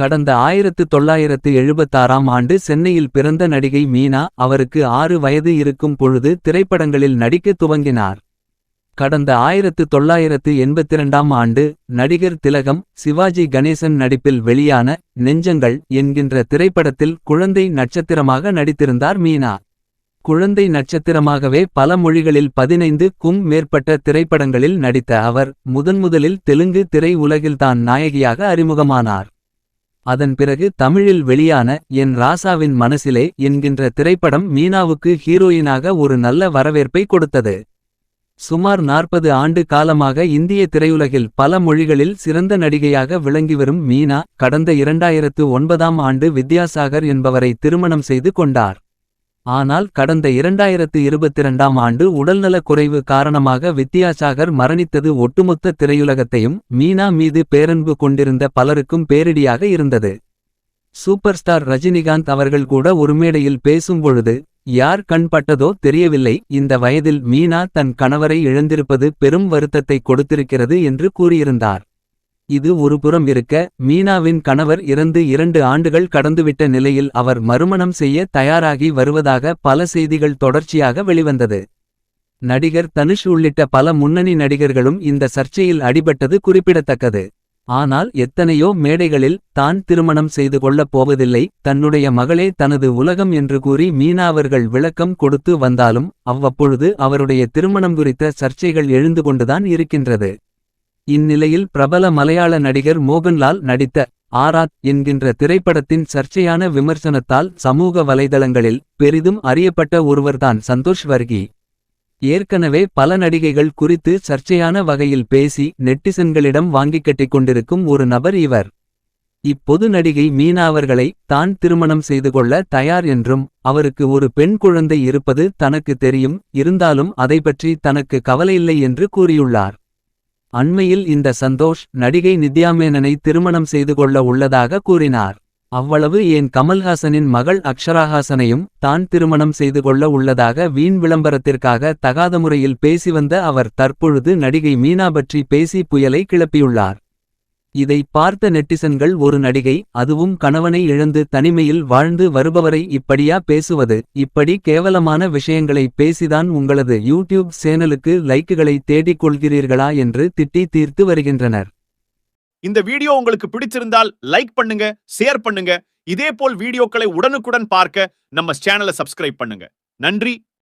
கடந்த ஆயிரத்து தொள்ளாயிரத்து எழுபத்தாறாம் ஆண்டு சென்னையில் பிறந்த நடிகை மீனா அவருக்கு ஆறு வயது இருக்கும் பொழுது திரைப்படங்களில் நடிக்கத் துவங்கினார். கடந்த ஆயிரத்து தொள்ளாயிரத்து எண்பத்திரண்டாம் ஆண்டு நடிகர் திலகம் சிவாஜி கணேசன் நடிப்பில் வெளியான நெஞ்சங்கள் என்கின்ற திரைப்படத்தில் குழந்தை நட்சத்திரமாக நடித்திருந்தார் மீனா. குழந்தை நட்சத்திரமாகவே பல மொழிகளில் பதினைந்து க்கும் மேற்பட்ட திரைப்படங்களில் நடித்த அவர் முதன்முதலில் தெலுங்கு திரை உலகில்தான் நாயகியாக அறிமுகமானார். அதன் பிறகு தமிழில் வெளியான என் ராசாவின் மனசிலே என்கின்ற திரைப்படம் மீனாவுக்கு ஹீரோயினாக ஒரு நல்ல வரவேற்பை கொடுத்தது. சுமார் நாற்பது ஆண்டு காலமாக இந்திய திரையுலகில் பல மொழிகளில் சிறந்த நடிகையாக விளங்கிவரும் மீனா கடந்த இரண்டாயிரத்து ஒன்பதாம் ஆண்டு வித்யாசாகர் என்பவரை திருமணம் செய்து கொண்டார். ஆனால் கடந்த இரண்டாயிரத்து இருபத்திரண்டாம் ஆண்டு உடல்நலக் குறைவு காரணமாக வித்யாசாகர் மரணித்தது ஒட்டுமொத்த திரையுலகத்தையும் மீனா மீது பேரன்பு கொண்டிருந்த பலருக்கும் பேரிடியாக இருந்தது. சூப்பர் ஸ்டார் ரஜினிகாந்த் அவர்கள் கூட ஒரு மேடையில் பேசும்பொழுது யார் கண்பட்டதோ தெரியவில்லை இந்த வயதில் மீனா தன் கணவரை இழந்திருப்பது பெரும் வருத்தத்தை கொடுத்திருக்கிறது என்று கூறியிருந்தார். இது ஒருபுறம் இருக்க மீனாவின் கணவர் இறந்து இரண்டு ஆண்டுகள் கடந்துவிட்ட நிலையில் அவர் மறுமணம் செய்ய தயாராகி வருவதாக பல செய்திகள் தொடர்ச்சியாக வெளிவந்தது. நடிகர் தனுஷ் உள்ளிட்ட பல முன்னணி நடிகர்களும் இந்த சர்ச்சையில் அடிபட்டது குறிப்பிடத்தக்கது. ஆனால் எத்தனையோ மேடைகளில் தான் திருமணம் செய்து கொள்ளப் போவதில்லை தன்னுடைய மகளே தனது உலகம் என்று கூறி மீனாவர்கள் விளக்கம் கொடுத்து வந்தாலும் அவ்வப்பொழுது அவருடைய திருமணம் குறித்த சர்ச்சைகள் எழுந்து கொண்டுதான் இருக்கின்றது. இந்நிலையில் பிரபல மலையாள நடிகர் மோகன்லால் நடித்த ஆராத் என்கின்ற திரைப்படத்தின் சர்ச்சையான விமர்சனத்தால் சமூக வலைதளங்களில் பெரிதும் அறியப்பட்ட ஒருவர்தான் சந்தோஷ் வர்கி. ஏற்கனவே பல நடிகைகள் குறித்து சர்ச்சையான வகையில் பேசி நெட்டிசன்களிடம் வாங்கிக் கட்டிக் கொண்டிருக்கும் ஒரு நபர் இவர். இப்பொது நடிகை மீனா அவர்களை தான் திருமணம் செய்து கொள்ள தயார் என்றும் அவருக்கு ஒரு பெண் குழந்தை இருப்பது தனக்கு தெரியும் இருந்தாலும் அதைப்பற்றி தனக்கு கவலையில்லை என்று கூறியுள்ளார். அண்மையில் இந்த சந்தோஷ் நடிகை நித்யாமேனனை திருமணம் செய்து கொள்ள உள்ளதாக கூறினார். அவ்வளவு ஏன் கமல்ஹாசனின் மகள் அக்ஷராஹாசனையும் தான் திருமணம் செய்து கொள்ள உள்ளதாக வீண் விளம்பரத்திற்காக தகாத முறையில் பேசி வந்த அவர் தற்பொழுது நடிகை மீனா பற்றி பேசி புயலை கிளப்பியுள்ளார். இதை பார்த்த நெட்டிசன்கள் ஒரு நடிகை அதுவும் கணவனை இழந்து தனிமையில் வாழ்ந்து வருபவரை இப்படியா பேசுவது? இப்படி கேவலமான விஷயங்களை பேசிதான் உங்களது யூடியூப் சேனலுக்கு லைக்குகளை தேடிக் கொள்கிறீர்களா என்று திட்டி தீர்த்து வருகின்றனர். இந்த வீடியோ உங்களுக்கு பிடிச்சிருந்தால் லைக் பண்ணுங்க ஷேர் பண்ணுங்க. இதே போல் வீடியோக்களை உடனுக்குடன் பார்க்க நம்ம சேனலை சப்ஸ்கிரைப் பண்ணுங்க. நன்றி.